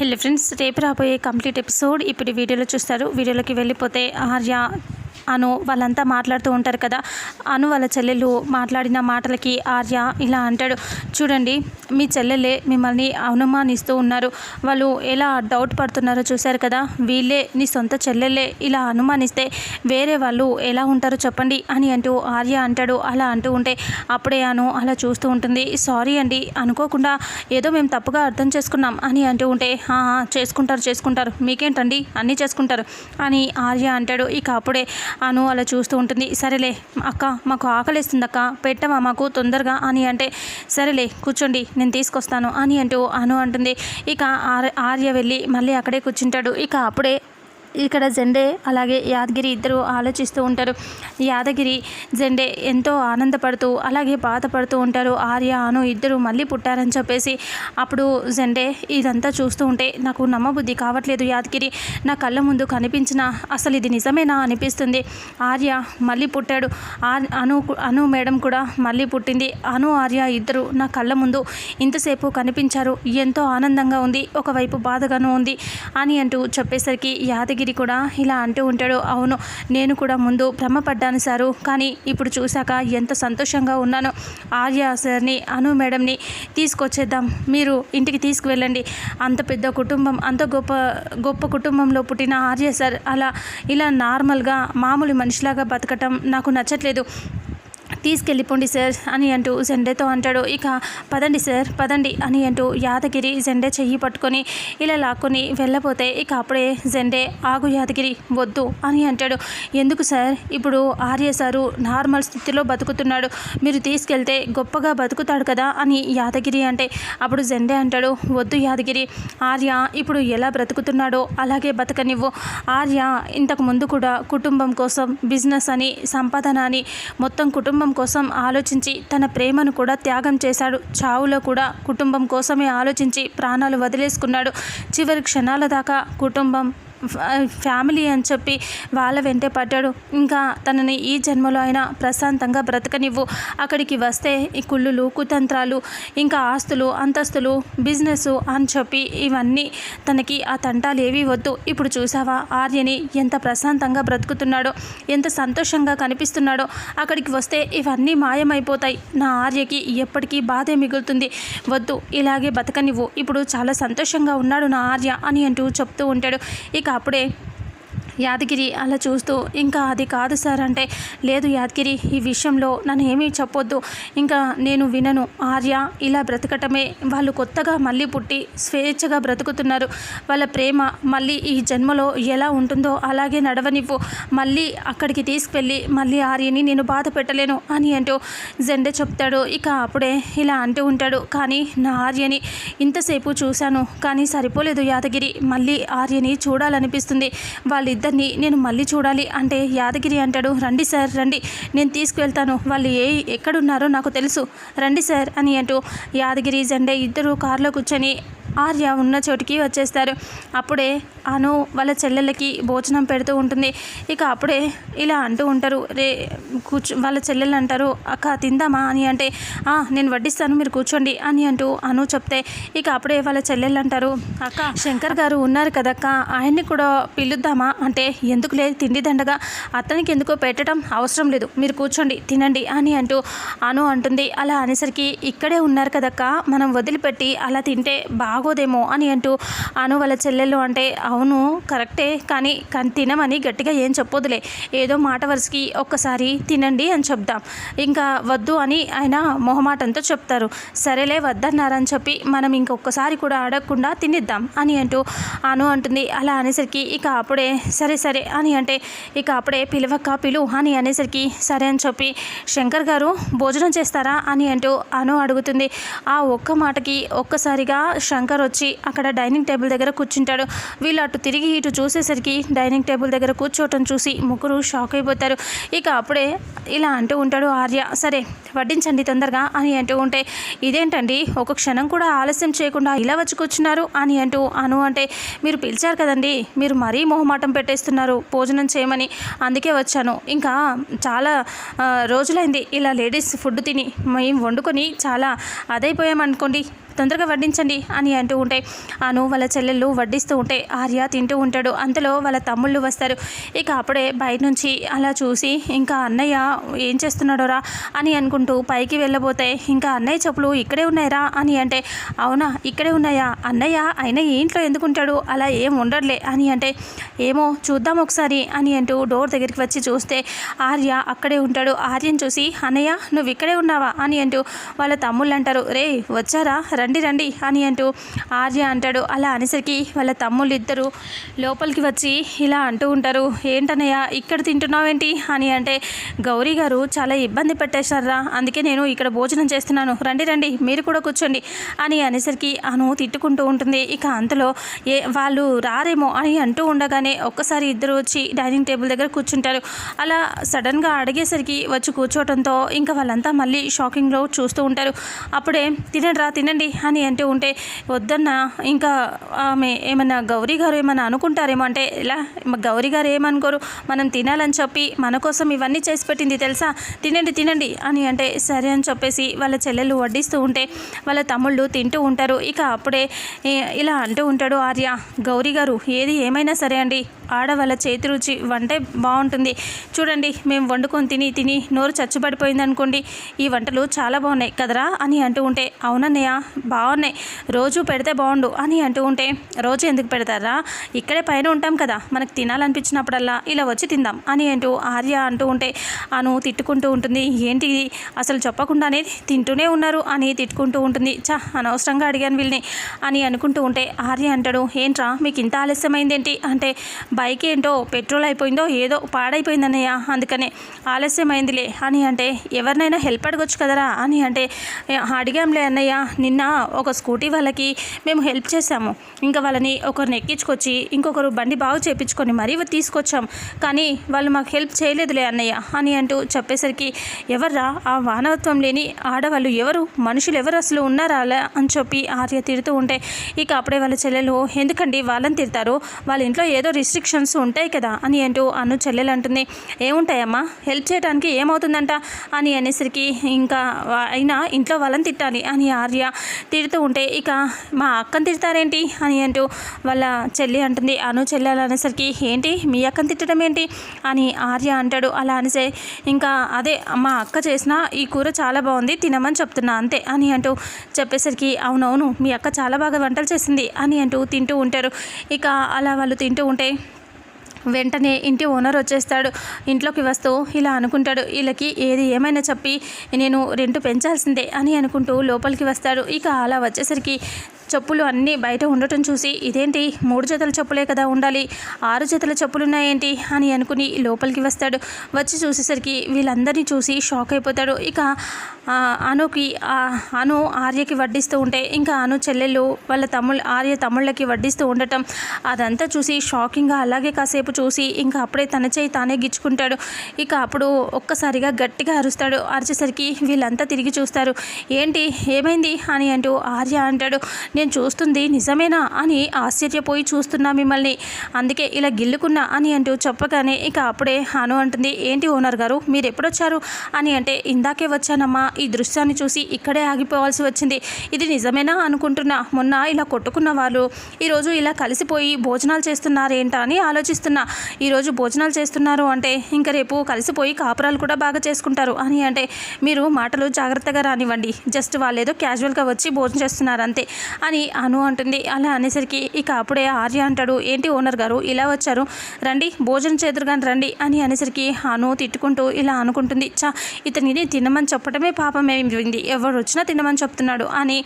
Hello friends రేపు రాబోయే complete episode ఇప్పుడు వీడియోలో చూస్తారు. వీడియోలోకి వెళ్ళిపోతే ఆర్య అను వాళ్ళంతా మాట్లాడుతూ ఉంటారు కదా. అను వాళ్ళ చెల్లెలు మాట్లాడిన మాటలకి ఆర్య ఇలా అంటాడు. చూడండి మీ చెల్లెలే మిమ్మల్ని అనుమానిస్తూ ఉన్నారు. వాళ్ళు ఎలా డౌట్ పడుతున్నారో చూశారు కదా. వీళ్ళే నీ సొంత చెల్లెలే ఇలా అనుమానిస్తే వేరే వాళ్ళు ఎలా ఉంటారో చెప్పండి అని అంటూ ఆర్య అంటాడు. అలా అంటూ ఉంటే అప్పుడే అను అలా చూస్తూ ఉంటుంది. సారీ అండి అనుకోకుండా ఏదో మేము తప్పుగా అర్థం చేసుకున్నాం అని అంటూ ఉంటే చేసుకుంటారు చేసుకుంటారు. మీకేంటండి? అన్నీ చేసుకుంటారు అని ఆర్య అంటాడు. ఇక అప్పుడే అను అలా చూస్తూ ఉంటుంది. సరేలే అక్క మాకు ఆకలిస్తుంది అక్క పెట్టవా మాకు తొందరగా అని అంటే సరేలే కూర్చోండి నేను తీసుకొస్తాను అని అంటూ అను అంటుంది. ఇక ఆర్- ఆర్య వెళ్ళి మళ్ళీ అక్కడే కూర్చుంటాడు. ఇక అప్పుడే ఇక్కడ జెండే అలాగే యాదగిరి ఇద్దరు ఆలోచిస్తూ ఉంటారు. యాదగిరి జెండే ఎంతో ఆనందపడుతూ అలాగే బాధపడుతూ ఉంటారు. ఆర్య అను ఇద్దరు మళ్ళీ పుట్టారని చెప్పేసి అప్పుడు జెండే ఇదంతా చూస్తూ ఉంటే నాకు నమ్మబుద్ధి కావట్లేదు యాదగిరి. నా కళ్ళ ముందు కనిపించిన అసలు ఇది నిజమేనా అనిపిస్తుంది. ఆర్య మళ్ళీ పుట్టాడు. ఆర్- అను అను మేడం కూడా మళ్ళీ పుట్టింది. అను ఆర్య ఇద్దరు నా కళ్ళ ముందు ఇంతసేపు కనిపించారు. ఎంతో ఆనందంగా ఉంది. ఒకవైపు బాధగాను ఉంది అని అంటూ చెప్పేసరికి యాదగిరి కూడా ఇలా అంటూ ఉంటాడు. అవును నేను కూడా ముందు భ్రమపడ్డాను సారు. కానీ ఇప్పుడు చూశాక ఎంత సంతోషంగా ఉన్నానో. ఆర్య సార్ని అను మేడంని తీసుకొచ్చేద్దాం. మీరు ఇంటికి తీసుకువెళ్ళండి. అంత పెద్ద కుటుంబం అంత గొప్ప గొప్ప కుటుంబంలో పుట్టిన ఆర్య సార్ అలా ఇలా నార్మల్గా మామూలు మనిషిలాగా బతకటం నాకు నచ్చట్లేదు. తీసుకెళ్ళిపోండి సార్ అని అంటూ జెండేతో అంటాడు. ఇక పదండి సార్ పదండి అని అంటూ యాదగిరి జెండే చెయ్యి పట్టుకొని ఇలా లాక్కొని వెళ్ళపోతే ఇక అప్పుడే జెండే ఆగు యాదగిరి వద్దు అని అంటాడు. ఎందుకు సార్? ఇప్పుడు ఆర్య సారు నార్మల్ స్థితిలో బతుకుతున్నాడు. మీరు తీసుకెళ్తే గొప్పగా బతుకుతాడు కదా అని యాదగిరి అంటే అప్పుడు జెండే అంటాడు. వద్దు యాదగిరి ఆర్య ఇప్పుడు ఎలా బ్రతుకుతున్నాడో అలాగే బతకనివ్వు. ఆర్య ఇంతకు ముందు కూడా కుటుంబం కోసం బిజినెస్ అని సంపాదన అని మొత్తం కుటుంబం కోసం ఆలోచించి తన ప్రేమను కూడా త్యాగం చేశాడు. చావులో కూడా కుటుంబం కోసమే ఆలోచించి ప్రాణాలు వదిలేసుకున్నాడు. చివరి క్షణాల దాకా కుటుంబం ఫ్యామిలీ అని చెప్పి వాళ్ళ వెంటే పడ్డాడు. ఇంకా తనని ఈ జన్మలో అయినా ప్రశాంతంగా బ్రతకనివ్వు. అక్కడికి వస్తే ఈ కుళ్ళులు కుతంత్రాలు ఇంకా ఆస్తులు అంతస్తులు బిజినెస్ అని చెప్పి ఇవన్నీ తనకి ఆ తంటాలు ఏవీ వద్దు. ఇప్పుడు చూసావా ఆర్యని ఎంత ప్రశాంతంగా బ్రతుకుతున్నాడో ఎంత సంతోషంగా కనిపిస్తున్నాడో. అక్కడికి వస్తే ఇవన్నీ మాయమైపోతాయి. నా ఆర్యకి ఎప్పటికీ బాధే మిగులుతుంది. వద్దు ఇలాగే బతకనివ్వు. ఇప్పుడు చాలా సంతోషంగా ఉన్నాడు నా ఆర్య అని అంటూ చెప్తూ ఉంటాడు. ఇక అప్పుడే యాదగిరి అలా చూస్తూ ఇంకా అది కాదు సార్ అంటే లేదు యాదగిరి ఈ విషయంలో నన్ను ఏమీ చెప్పొద్దు. ఇంకా నేను వినను. ఆర్య ఇలా బ్రతకటమే. వాళ్ళు కొత్తగా మళ్ళీ పుట్టి స్వేచ్ఛగా బ్రతుకుతున్నారు. వాళ్ళ ప్రేమ మళ్ళీ ఈ జన్మలో ఎలా ఉంటుందో అలాగే నడవనివ్వు. మళ్ళీ అక్కడికి తీసుకువెళ్ళి మళ్ళీ ఆర్యని నేను బాధ పెట్టలేను అని అంటూ జెండే చెప్తాడు. ఇక అప్పుడే ఇలా అంటూ ఉంటాడు. కానీ నా ఆర్యని ఇంతసేపు చూశాను. కానీ సరిపోలేదు యాదగిరి. మళ్ళీ ఆర్యని చూడాలనిపిస్తుంది. వాళ్ళిద్దరు వాళ్ళిద్దరిని నేను మళ్ళీ చూడాలి అంటే యాదగిరి అంటాడు రండి సార్ రండి నేను తీసుకువెళ్తాను. వాళ్ళు ఏ ఎక్కడున్నారో నాకు తెలుసు. రండి సార్ అని అంటూ యాదగిరి జెండే ఇద్దరు కారులో కూర్చొని ఆర్య ఉన్న చోటికి వచ్చేస్తారు. అప్పుడే అను వాళ్ళ చెల్లెళ్ళకి భోజనం పెడుతూ ఉంటుంది. ఇక అప్పుడే ఇలా అంటూ ఉంటారు. రే కూర్చో వాళ్ళ చెల్లెళ్ళు అంటారు అక్క తిందామా? అని అంటే నేను వడ్డిస్తాను మీరు కూర్చోండి అని అంటూ అను చెప్తే ఇక అప్పుడే వాళ్ళ చెల్లెళ్ళు అంటారు అక్క శంకర్ గారు ఉన్నారు కదక్క ఆయన్ని కూడా పిలుద్దామా? అంటే ఎందుకు లేదు తిండి దండగా అతనికి ఎందుకో పెట్టడం అవసరం లేదు మీరు కూర్చోండి తినండి అని అంటూ అను అంటుంది. అలా అనేసరికి ఇక్కడే ఉన్నారు కదక్క మనం వదిలిపెట్టి అలా తింటే బాగా బాగోదేమో అని అంటూ అను వాళ్ళ చెల్లెళ్ళు అంటే అవును కరెక్టే కానీ కానీ తినమని గట్టిగా ఏం చెప్పొద్దులే. ఏదో మాట వరుసకి ఒక్కసారి తినండి అని చెప్దాం. ఇంకా వద్దు అని ఆయన మొహమాటంతో చెప్తారు. సరేలే వద్దన్నారని చెప్పి మనం ఇంకొకసారి కూడా అడగకుండా తినిద్దాం అని అంటూ అను అంటుంది. అలా అనేసరికి ఇక అప్పుడే సరే సరే అని అంటే ఇక అప్పుడే పిలవక్క పిలు అని అనేసరికి సరే అని చెప్పి శంకర్ గారు భోజనం చేస్తారా? అని అంటూ అను అడుగుతుంది. ఆ ఒక్క మాటకి ఒక్కసారిగా శంకర్ వచ్చి అక్కడ డైనింగ్ టేబుల్ దగ్గర కూర్చుంటాడు. వీళ్ళు అటు తిరిగి ఇటు చూసేసరికి డైనింగ్ టేబుల్ దగ్గర కూర్చోవటం చూసి ముగ్గురు షాక్ అయిపోతారు. ఇక అప్పుడే ఇలా అంటూ ఉంటాడు ఆర్య సరే వడ్డించండి తొందరగా అని అంటూ ఉంటే ఇదేంటండి? ఒక క్షణం కూడా ఆలస్యం చేయకుండా ఇలా వచ్చి కూర్చున్నారు అని అంటూ అను అంటే మీరు పిలిచారు కదండి మీరు మరీ మొహమాటం పెట్టేస్తున్నారు భోజనం చేయమని. అందుకే వచ్చాను. ఇంకా చాలా రోజులైంది. ఇలా లేడీస్ ఫుడ్ తిని మేము వండుకొని చాలా అదైపోయామనుకోండి తొందరగా వడ్డించండి అని అంటూ ఉంటే అను వాళ్ళ చెల్లెళ్ళు వడ్డిస్తూ ఉంటే ఆర్య తింటూ ఉంటాడు. అంతలో వాళ్ళ తమ్ముళ్ళు వస్తారు. ఇక అప్పుడే బయట నుంచి అలా చూసి ఇంకా అన్నయ్య ఏం చేస్తున్నాడోరా అని అనుకుంటూ పైకి వెళ్ళబోతే ఇంకా అన్నయ్య చెప్పులు ఇక్కడే ఉన్నాయరా అని అంటే అవునా ఇక్కడే ఉన్నాయా? అన్నయ్య అయినా ఇంట్లో ఎందుకు ఉంటాడు అలా ఏం ఉండట్లే అని అంటే ఏమో చూద్దాం ఒకసారి అని అంటూ డోర్ దగ్గరికి వచ్చి చూస్తే ఆర్య అక్కడే ఉంటాడు. ఆర్యని చూసి అన్నయ్య నువ్వు ఇక్కడే ఉన్నావా? అని అంటూ వాళ్ళ తమ్ముళ్ళు అంటారు రే వచ్చారా? రండి రండి రండి అని అంటూ ఆర్య అంటాడు. అలా అనేసరికి వాళ్ళ తమ్ముళ్ళు ఇద్దరు లోపలికి వచ్చి ఇలా అంటూ ఉంటారు. ఏంటనయ్య ఇక్కడ తింటున్నావేంటి? అని అంటే గౌరీ గారు చాలా ఇబ్బంది పెట్టేశారా అందుకే నేను ఇక్కడ భోజనం చేస్తున్నాను. రండి రండి మీరు కూడా కూర్చోండి. అని అనేసరికి అను తిట్టుకుంటూ ఉంటుంది. ఇక అంతలో ఏ వాళ్ళు రారేమో అని అంటూ ఉండగానే ఒక్కసారి ఇద్దరు వచ్చి డైనింగ్ టేబుల్ దగ్గర కూర్చుంటారు. అలా సడన్గా అడిగేసరికి వచ్చి కూర్చోవడంతో ఇంకా వాళ్ళంతా మళ్ళీ షాకింగ్లో చూస్తూ ఉంటారు. అప్పుడే తినండి రా తినండి అని అంటూ ఉంటే వద్దన్న. ఇంకా ఆమె ఏమన్నా గౌరీ గారు ఏమన్నా అనుకుంటారేమో అంటే ఇలా గౌరీ గారు ఏమనుకోరు? మనం తినాలని చెప్పి మన కోసం ఇవన్నీ చేసి పెట్టింది తెలుసా? తినండి తినండి అని అంటే సరే అని చెప్పేసి వాళ్ళ చెల్లెలు వడ్డిస్తూ ఉంటే వాళ్ళ తమ్ముళ్ళు తింటూ ఉంటారు. ఇక అప్పుడే ఇలా అంటూ ఉంటాడు ఆర్య. గౌరీ గారు ఏది ఏమైనా సరే అండి. ఆడవాళ్ళ చేతి రుచి వంటే బాగుంటుంది. చూడండి మేము వండుకొని తిని తిని నోరు చచ్చుబడిపోయింది అనుకోండి ఈ వంటలు చాలా బాగున్నాయి. కదరా? అని అంటూ ఉంటే అవునన్నయ్య బాగున్నాయి. రోజు పెడితే బాగుండు అని అంటూ ఉంటే రోజు ఎందుకు పెడతారా? ఇక్కడే పైన ఉంటాం కదా మనకు తినాలనిపించినప్పుడల్లా ఇలా వచ్చి తిందాం అని అంటూ ఆర్య అంటూ ఉంటే అను తిట్టుకుంటూ ఉంటుంది. ఏంటి అసలు చెప్పకుండానే తింటూనే ఉన్నారు అని తిట్టుకుంటూ ఉంటుంది. చా అనవసరంగా అడిగాను వీళ్ళని అని అనుకుంటూ ఉంటే ఆర్య అంటాడు ఏంట్రా మీకు ఇంత ఆలస్యమైందేంటి? అంటే బైక్ ఏంటో పెట్రోల్ అయిపోయిందో ఏదో పాడైపోయిందన్నయ్య. అందుకనే ఆలస్యమైందిలే. అని అంటే ఎవరినైనా హెల్ప్ అడగొచ్చు కదరా? అని అంటే అడిగాంలే అన్నయ్య. నిన్న ఒక స్కూటీ వాళ్ళకి మేము హెల్ప్ చేశాము. ఇంకా వాళ్ళని ఒకరిని ఎక్కించుకొచ్చి ఇంకొకరు బండి బాగు చేపించుకొని మరీ తీసుకొచ్చాం. కానీ వాళ్ళు మాకు హెల్ప్ చేయలేదులే అన్నయ్య. అని అంటూ చెప్పేసరికి ఎవర్రా? ఆ మానవత్వం లేని ఆడవాళ్ళు ఎవరు? మనుషులు ఎవరు అసలు ఉన్నారా అలా? అని చెప్పి ఆర్య తిడుతూ ఉంటే ఇక అప్పుడే వాళ్ళ చెల్లెలు ఎందుకండి వాళ్ళని తిడతారు? వాళ్ళ ఇంట్లో ఏదో ఆప్షన్స్ ఉంటాయి కదా అని అంటూ అను చెల్లెలు అంటుంది. ఏముంటాయమ్మా? హెల్ప్ చేయడానికి ఏమవుతుందంట? అని అనేసరికి ఇంకా అయినా ఇంట్లో వాళ్ళని తిట్టాలి అని ఆర్య తిడుతూ ఉంటే ఇక మా అక్కని తిడతారేంటి? అని అంటూ వాళ్ళ చెల్లి అంటుంది. అను చెల్లెలు అనేసరికి ఏంటి? మీ అక్కని తిట్టడం ఏంటి? అని ఆర్య అంటాడు. అలా అనేసే ఇంకా అదే మా అక్క చేసిన ఈ కూర చాలా బాగుంది తినమని చెప్తున్నా అంతే అని అంటూ చెప్పేసరికి అవునవును మీ అక్క చాలా బాగా వంటలు చేసింది అని అంటూ తింటూ ఉంటారు. ఇక అలా వాళ్ళు తింటూ ఉంటే వెంటనే ఇంటి ఓనర్ వచ్చేస్తాడు ఇంట్లోకి వస్తూ ఇలా అనుకుంటాడు వీళ్ళకి ఏది ఏమైనా చెప్పి నేను రెంట్ పెంచాల్సిందే అని అనుకుంటూ లోపలికి వస్తాడు. ఇక అలా వచ్చేసరికి చెప్పులు అన్నీ బయట ఉండటం చూసి ఇదేంటి? మూడు జతల చెప్పులే కదా ఉండాలి. ఆరు జతల చెప్పులున్నాయేంటి అని అనుకుని లోపలికి వస్తాడు. వచ్చి చూసేసరికి వీళ్ళందరినీ చూసి షాక్ అయిపోతాడు. ఇక అనుకి అను ఆర్యకి వడ్డిస్తూ ఉంటే ఇంకా అను చెల్లెళ్ళు వాళ్ళ తమ్ముళ్ళు ఆర్య తమ్ముళ్ళకి వడ్డిస్తూ ఉండటం అదంతా చూసి షాకింగ్గా అలాగే కాసేపు చూసి ఇంకా అప్పుడే తన చేయి తానే గిచ్చుకుంటాడు. ఇక అప్పుడు ఒక్కసారిగా గట్టిగా అరుస్తాడు. అరిచేసరికి వీళ్ళంతా తిరిగి చూస్తారు. ఏంటి? ఏమైంది? అని అంటూ ఆర్య అంటాడు. నేను చూస్తుంది నిజమేనా అని ఆశ్చర్యపోయి చూస్తున్నా మిమ్మల్ని. అందుకే ఇలా గిల్లుకున్నా అని అంటూ చెప్పగానే ఇక అప్పుడే అను అంటుంది ఏంటి ఓనర్ గారు మీరు ఎప్పుడొచ్చారు అని అంటే ఇందాకే వచ్చానమ్మా ఈ దృశ్యాన్ని చూసి ఇక్కడే ఆగిపోవాల్సి వచ్చింది. ఇది నిజమేనా అనుకుంటున్నా. మొన్న ఇలా కొట్టుకున్న వాళ్ళు ఈరోజు ఇలా కలిసిపోయి భోజనాలు చేస్తున్నారేంటా అని ఆలోచిస్తున్నా. ఈరోజు భోజనాలు చేస్తున్నారు అంటే ఇంకా రేపు కలిసిపోయి కాపురాలు కూడా బాగా చేసుకుంటారు అని అంటే మీరు మాటలు జాగ్రత్తగా రానివ్వండి. జస్ట్ వాళ్ళు ఏదో క్యాజువల్గా వచ్చి భోజనం చేస్తున్నారు అంతే అని అను అంటుంది. అలా అనేసరికి ఇక అప్పుడే ఆర్య అంటాడు ఏంటి ఓనర్ గారు ఇలా వచ్చారు? రండి భోజనం చేదురుగాని రండి అని అనేసరికి అను తిట్టుకుంటూ ఇలా అనుకుంటుంది. చా ఇతనిని తినమని చెప్పడమే పాపమేమింది ఎవరు వచ్చినా తినమని చెప్తున్నాడు అని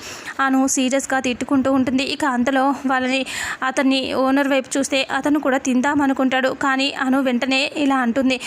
అను సీరియస్గా తిట్టుకుంటూ ఉంటుంది. ఇక అంతలో వాళ్ళని అతన్ని ఓనర్ వైపు చూస్తే అతను కూడా తిందామనుకుంటాడు కానీ అను వెంటనే ఇలా అంటుంది.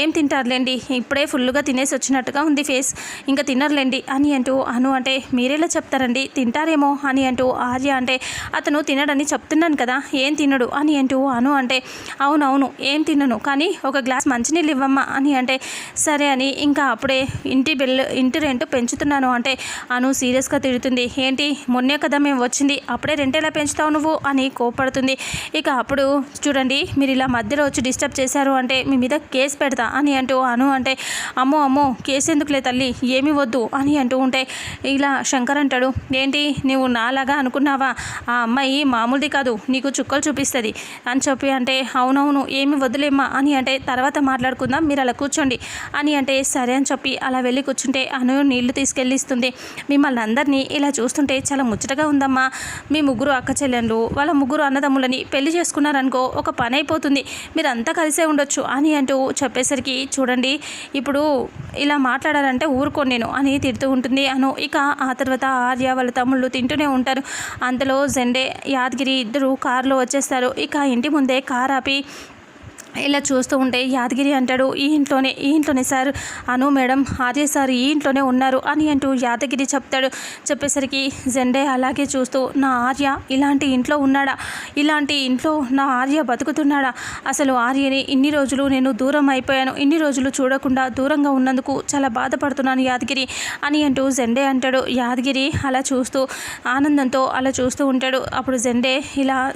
ఏం తింటారులేండి? ఇప్పుడే ఫుల్గా తినేసి వచ్చినట్టుగా ఉంది ఫేస్. ఇంకా తినర్లేండి అని అంటూ అను అంటే మీరేలా చెప్తారండి? తింటారేమో అని అంటూ ఆర్య అంటే అతను తినడని చెప్తున్నాను కదా ఏం తినడు? అని అంటూ అను అంటే అవునవును ఏం తినను కానీ ఒక గ్లాస్ మంచినీళ్ళు ఇవ్వమ్మా అని అంటే సరే అని ఇంకా అప్పుడే ఇంటి బిల్లు ఇంటి రెంట్ పెంచుతున్నాను అంటే అను సీరియస్గా తిడుతుంది. ఏంటి మొన్నే కదా మేము వచ్చింది అప్పుడే రెంట్ ఎలా పెంచుతావు నువ్వు? అని కోపడుతుంది ఇక అప్పుడు చూడండి మీరు ఇలా మధ్యలో వచ్చి డిస్టర్బ్ చేశారు అంటే మీ మీద కేసు పెడతా అని అంటూ అను అంటే అమ్మో అమ్మో కేసు ఎందుకులే తల్లి ఏమి వద్దు అని అంటూ ఉంటే ఇలా శంకర్ అంటాడు ఏంటి నువ్వు నాలాగా అనుకున్నావా? ఆ అమ్మాయి మామూలుది కాదు నీకు చుక్కలు చూపిస్తుంది. అని చెప్పి అంటే అవునవును ఏమి వదిలేమ్మా అని అంటే తర్వాత మాట్లాడుకుందాం మీరు అలా కూర్చోండి అని అంటే సరే అని చెప్పి అలా వెళ్ళి కూర్చుంటే అను నీళ్ళు తీసుకెళ్ళిస్తుంది. మిమ్మల్ని అందరినీ ఇలా చూస్తుంటే చాలా ముచ్చటగా ఉందమ్మా. మీ ముగ్గురు అక్క చెల్లెళ్ళు వాళ్ళ ముగ్గురు అన్నదమ్ములని పెళ్ళి చేసుకున్నారనుకో ఒక పని అయిపోతుంది. మీరంతా కలిసే ఉండొచ్చు అని అంటూ చెప్పేసరికి చూడండి ఇప్పుడు ఇలా మాట్లాడారంటే ఊరుకోను నేను అని తిడుతూ ఉంటుంది అను. ఇక ఆ తర్వాత ఆర్య వాళ్ళ తమ్ముళ్ళు తింటూనే ఉంటారు. అంతలో జెండే యాదగిరి ఇద్దరు కారులో వచ్చేస్తారు. ఇక ఇంటి ముందే కార్ ఆపి ఇలా చూస్తూ ఉంటే యాదగిరి అంటాడు ఈ ఇంట్లోనే ఈ ఇంట్లోనే sir. Anu madam Arya sir ఈ ఇంట్లోనే ఉన్నారు అని అంటూ యాదగిరి చెప్తాడు. చెప్పేసరికి జెండే అలాగే చూస్తూ నా ఆర్య ఇలాంటి ఇంట్లో ఉన్నాడా? ఇలాంటి ఇంట్లో నా ఆర్య బతుకుతున్నాడా? అసలు ఆర్యని ఇన్ని రోజులు నేను దూరం అయిపోయాను. ఇన్ని రోజులు చూడకుండా దూరంగా ఉన్నందుకు చాలా బాధపడుతున్నాను యాదగిరి అని అంటూ జెండే అంటాడు. యాదగిరి అలా చూస్తూ ఆనందంతో అలా చూస్తూ ఉంటాడు. అప్పుడు జెండే ఇలా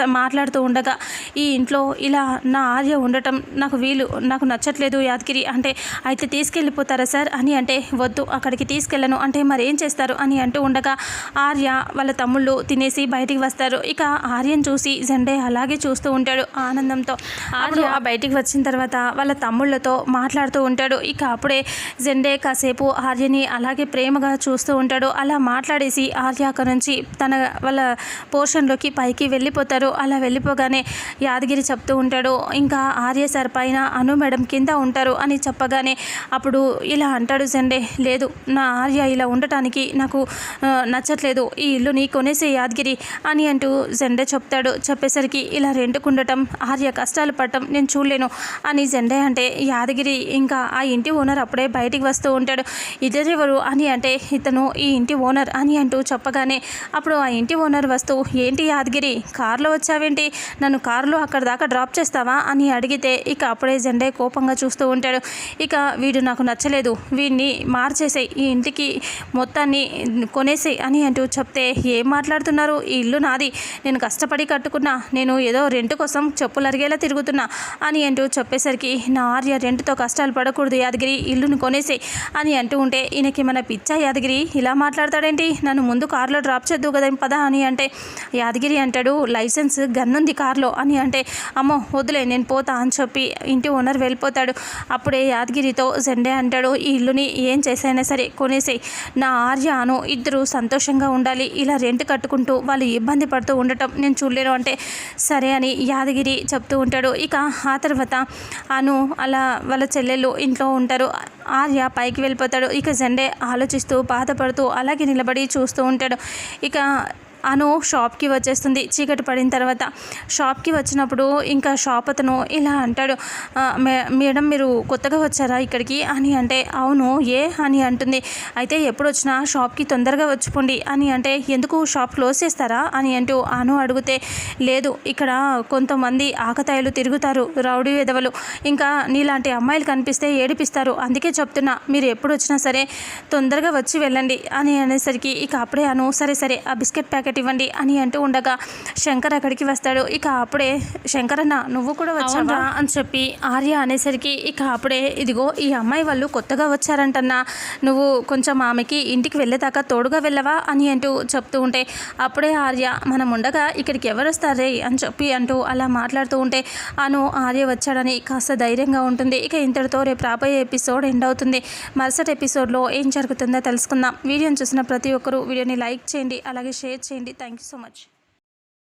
మాట్లాడుతూ ఉండగా ఈ ఇంట్లో ఇలా నా ఆర్య ఉండటం నాకు వీలు నాకు నచ్చట్లేదు యాదగిరి. అంటే అయితే తీసుకెళ్ళిపోతారా సార్? అని అంటే వద్దు అక్కడికి తీసుకెళ్ళను. అంటే మరి ఏం చేస్తారు? అని అంటూ ఉండగా ఆర్య వాళ్ళ తమ్ముళ్ళు తినేసి బయటికి వస్తారు. ఇక ఆర్యను చూసి జెండే అలాగే చూస్తూ ఉంటాడు ఆనందంతో. ఆర్య బయటికి వచ్చిన తర్వాత వాళ్ళ తమ్ముళ్ళతో మాట్లాడుతూ ఉంటాడు. ఇక అప్పుడే జెండే కాసేపు ఆర్యని అలాగే ప్రేమగా చూస్తూ ఉంటాడు. అలా మాట్లాడేసి ఆర్య అక్కడ నుంచి తన వాళ్ళ పోర్షన్లోకి పైకి వెళ్ళిపోతారు. అలా వెళ్ళిపోగానే యాదగిరి చెప్తూ ఉంటాడు ఇంకా ఆర్య సార్ పైన అను మేడం కింద ఉంటారు అని చెప్పగానే అప్పుడు ఇలా అంటాడు జెండే లేదు నా ఆర్య ఇలా ఉండటానికి నాకు నచ్చట్లేదు. ఈ ఇల్లుని కొనేసే యాదగిరి అని అంటూ జెండే చెప్తాడు. చెప్పేసరికి ఇలా రెండుకుండటం ఆర్య కష్టాలు పడటం నేను చూడలేను అని జెండే అంటే యాదగిరి ఇంకా ఆ ఇంటి ఓనర్ అప్పుడే బయటికి వస్తూ ఉంటాడు. ఇద్దరెవరు? అని అంటే ఇతను ఈ ఇంటి ఓనర్ అని అంటూ చెప్పగానే అప్పుడు ఆ ఇంటి ఓనర్ వస్తూ ఏంటి యాదగిరి? కార్లో వచ్చావేంటి? నన్ను కారులో అక్కడ దాకా డ్రాప్ చేస్తావా అని అడిగితే ఇక అప్పుడే జెండే కోపంగా చూస్తూ ఉంటాడు. ఇక వీడు నాకు నచ్చలేదు. వీడిని మార్చేసేయి. ఈ ఇంటికి మొత్తాన్ని కొనేసేయి అని అంటూ చెప్తే ఏం మాట్లాడుతున్నారు? ఈ ఇల్లు నాది. నేను కష్టపడి కట్టుకున్నా. నేను ఏదో రెంట్ కోసం చెప్పులు అరిగేలా తిరుగుతున్నా అని అంటూ చెప్పేసరికి నా ఆర్య రెంట్తో కష్టాలు పడకూడదు యాదగిరి. ఇల్లును కొనేసేయి అని అంటూ ఉంటే ఈయనకి మన పిచ్చా యాదగిరి. ఇలా మాట్లాడతాడేంటి? నన్ను ముందు కారులో డ్రాప్ చేద్దు కదా పదా అని అంటే యాదగిరి అంటాడు. లైఫ్ లైసెన్స్ గన్ ఉంది కార్లో అని అంటే అమ్మో వదిలే నేను పోతా అని చెప్పి ఇంటి ఓనర్ వెళ్ళిపోతాడు. అప్పుడే యాదగిరితో జెండే అంటాడు ఈ ఇల్లుని ఏం చేసైనా సరే కొనేసేయి. నా ఆర్య అను ఇద్దరు సంతోషంగా ఉండాలి. ఇలా రెంట్ కట్టుకుంటూ వాళ్ళు ఇబ్బంది పడుతూ ఉండటం నేను చూడలేను అంటే సరే అని యాదగిరి చెప్తూ ఉంటాడు. ఇక ఆ తర్వాత అను అలా వాళ్ళ చెల్లెళ్ళు ఇంట్లో ఉంటారు. ఆర్య పైకి వెళ్ళిపోతాడు. ఇక జెండే ఆలోచిస్తూ బాధపడుతూ అలాగే నిలబడి చూస్తూ ఉంటాడు. ఇక అను షాప్కి వచ్చేస్తుంది. చీకటి పడిన తర్వాత షాప్కి వచ్చినప్పుడు ఇంకా షాప్ అతను ఇలా అంటాడు మే- మేడం మీరు కొత్తగా వచ్చారా ఇక్కడికి? అని అంటే అవును. ఏ? అని అంటుంది. అయితే ఎప్పుడు వచ్చినా షాప్కి తొందరగా వచ్చిపోండి అని అంటే ఎందుకు షాప్ క్లోజ్ చేస్తారా? అని అంటూ అను అడిగితే లేదు ఇక్కడ కొంతమంది ఆకతాయిలు తిరుగుతారు రౌడీ విధవలు. ఇంకా నీలాంటి అమ్మాయిలు కనిపిస్తే ఏడిపిస్తారు. అందుకే చెప్తున్నా మీరు ఎప్పుడు వచ్చినా సరే తొందరగా వచ్చి వెళ్ళండి. అని అనేసరికి ఇక అప్పుడే అను సరే సరే ఆ బిస్కెట్ ప్యాకెట్ ఇవ్వండి అని అంటూ ఉండగా శంకర్ అక్కడికి వస్తాడు. ఇక అప్పుడే శంకర్ అన్న నువ్వు కూడా వచ్చావా? అని చెప్పి ఆర్య అనేసరికి ఇక అప్పుడే ఇదిగో ఈ అమ్మాయి వాళ్ళు కొత్తగా వచ్చారంటన్నా నువ్వు కొంచెం ఆమెకి ఇంటికి వెళ్ళేదాకా తోడుగా వెళ్ళవా? అని అంటూ చెప్తూ ఉంటే అప్పుడే ఆర్య మనం ఉండగా ఇక్కడికి ఎవరు వస్తారే? అని చెప్పి అంటూ అలా మాట్లాడుతూ ఉంటే అను ఆర్య వచ్చాడని కాస్త ధైర్యంగా ఉంటుంది. ఇక ఇంతటితో రేపు రాబోయే ఎపిసోడ్ ఎండ్ అవుతుంది. మరుసటి ఎపిసోడ్లో ఏం జరుగుతుందో తెలుసుకుందాం. వీడియోని చూసిన ప్రతి ఒక్కరూ వీడియోని లైక్ చేయండి అలాగే షేర్ చేయండి. Thank you so much.